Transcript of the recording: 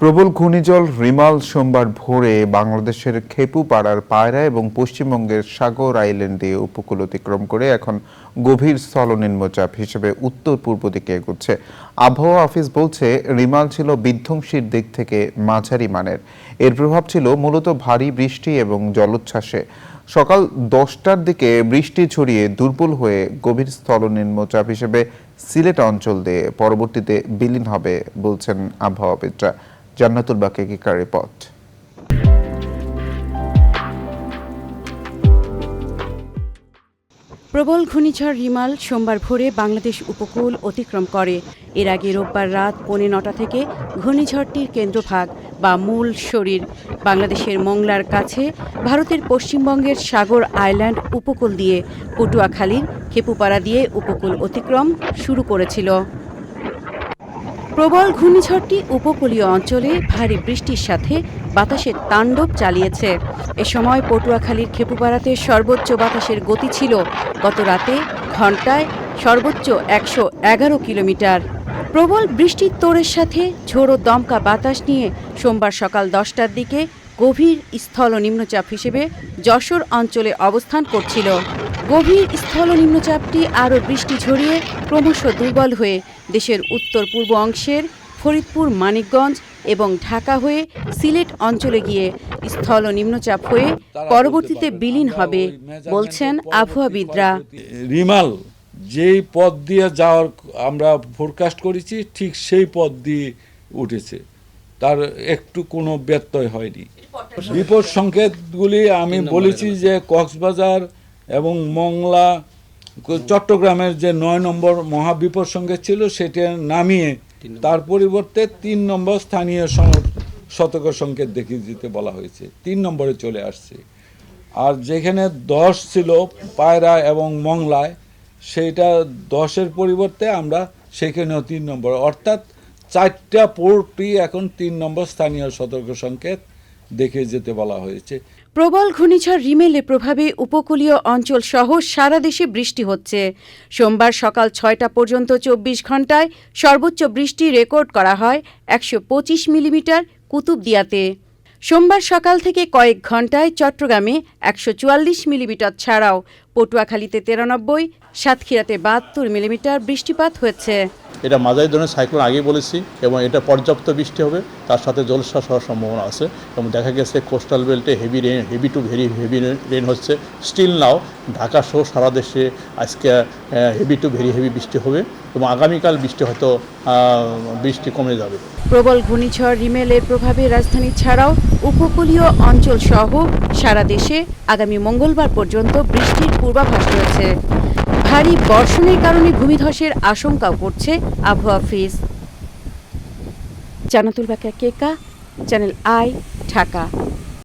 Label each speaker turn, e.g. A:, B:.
A: প্রবল ঘূর্ণিঝড় রিমাল সোমবার ভোরে বাংলাদেশের খেপুপাড়ার পায়রা এবং পশ্চিমবঙ্গের সাগর আইল্যান্ডে উপকূল অতিক্রম করে এখন গভীর স্থলনিম্নচাপ হিসেবে উত্তর পূর্ব দিকে এগুচ্ছে। আবহাওয়া অফিস বলছে, রিমাল ছিল বিধ্বংসীর দিক থেকে মাঝারি মানের। এর প্রভাব ছিল মূলত ভারী বৃষ্টি এবং জলোচ্ছ্বাসে। সকাল দশটার দিকে বৃষ্টি ছড়িয়ে দুর্বল হয়ে গভীর স্থল স্থলনিম্নচাপ হিসেবে সিলেট অঞ্চল দিয়ে পরবর্তীতে বিলীন হবে, বলছেন আবহাওয়াবিদরা। জান্নাতুল বাকে রিপোর্ট।
B: প্রবল ঘূর্ণিঝড় রিমাল সোমবার ভোরে বাংলাদেশ উপকূল অতিক্রম করে। এর আগে রোববার রাত পৌনে নটা থেকে ঘূর্ণিঝড়টির কেন্দ্রভাগ বা মূল শরীর। বাংলাদেশের মংলার কাছে ভারতের পশ্চিমবঙ্গের সাগর আইল্যান্ড উপকূল দিয়ে পটুয়াখালীর খেপুপাড়া দিয়ে উপকূল অতিক্রম শুরু করেছিল। প্রবল ঘূর্ণিঝড়টি উপকূলীয় অঞ্চলে ভারী বৃষ্টির সাথে বাতাসের তাণ্ডব চালিয়েছে। এ সময় পটুয়াখালীর খেপুপাড়াতে সর্বোচ্চ বাতাসের গতি ছিল গত রাতে ঘন্টায় সর্বোচ্চ একশো এগারো কিলোমিটার। প্রবল বৃষ্টির তোড়ের সাথে ঝোড়ো দমকা বাতাস নিয়ে সোমবার সকাল দশটার দিকে গভীর স্থল নিম্নচাপ হিসেবে যশোর অঞ্চলে অবস্থান করছিল। গভীর স্থল নিম্নচাপটি আরও বৃষ্টি ঝরিয়ে ক্রমশ দুর্বল হয়ে দেশের উত্তর পূর্ব অংশের ফরিদপুর, মানিকগঞ্জ এবং ঢাকা হয়ে সিলেট অঞ্চলে গিয়ে স্থল নিম্নচাপ হয়ে পরবর্তীতে বিলীন হবে বলছেন আবহাওয়াবিদরা
C: রিমাল যেই পথ দিয়ে যাওয়ার আমরা ফোরকাস্ট করেছি ঠিক সেই পথ দিয়ে উঠেছে। তার একটু কোনো ব্যত্যয় হয়নি। বিপদ সংকেতগুলি আমি বলেছি যে কক্সবাজার এবং মংলা চট্টগ্রামের যে নয় নম্বর মহাবিপদ সংকেত ছিল সেটা নামিয়ে তার পরিবর্তে তিন নম্বর স্থানীয় শতক সংকেত দেখিয়ে দিতে বলা হয়েছে। তিন নম্বরে চলে আসছে। আর যেখানে দশ ছিল পায়রা এবং মংলায় সেইটা দশের পরিবর্তে আমরা সেখানেও তিন নম্বর। অর্থাৎ চারটা পোর্টই এখন তিন নম্বর স্থানীয় সতর্ক সংকেত। দেখে যেতে বলা হয়েছে।
B: প্রবল ঘূর্ণিঝড় রিমেলের প্রভাবে উপকূলীয় অঞ্চল সহ সারা দেশে বৃষ্টি হচ্ছে। সোমবার সকাল ছয়টা পর্যন্ত চব্বিশ ঘন্টায় সর্বোচ্চ বৃষ্টি রেকর্ড করা হয় একশো পঁচিশ মিলিমিটার কুতুবদিয়াতে। সোমবার সকাল থেকে কয়েক ঘন্টায় চট্টগ্রামে একশো চুয়াল্লিশ মিলিমিটার ছাড়াও পটুয়াখালীতে তিরানব্বই সাতক্ষীরাতে বাহাত্তর মিলিমিটার বৃষ্টিপাত হয়েছে।
D: এটা মাঝারি ধরনের সাইক্লোন আগেই বলেছি এবং এটা পর্যাপ্ত বৃষ্টি হবে তার সাথে জলশ্বাস হওয়ার সম্ভাবনা আছে এবং দেখা গেছে কোস্টাল বেল্টে heavy rain heavy to very heavy rain হচ্ছে। স্টিল নাও ঢাকা সহ সারা দেশে আজকে হেভি টু ভেরি হেভি বৃষ্টি হবে এবং আগামীকাল বৃষ্টি হয়তো বৃষ্টি কমে যাবে।
B: প্রবল ঘূর্ণিঝড় রিমেলের প্রভাবে রাজধানী ছাড়াও উপকূলীয় অঞ্চল সহ সারা দেশে আগামী মঙ্গলবার পর্যন্ত বৃষ্টির পূর্বাভাস রয়েছে। ভারী বর্ষণের কারণে ভূমিধসের আশঙ্কাও করছে আবহাওয়া office. Jannatul Bakar Keka channel I, Dhaka.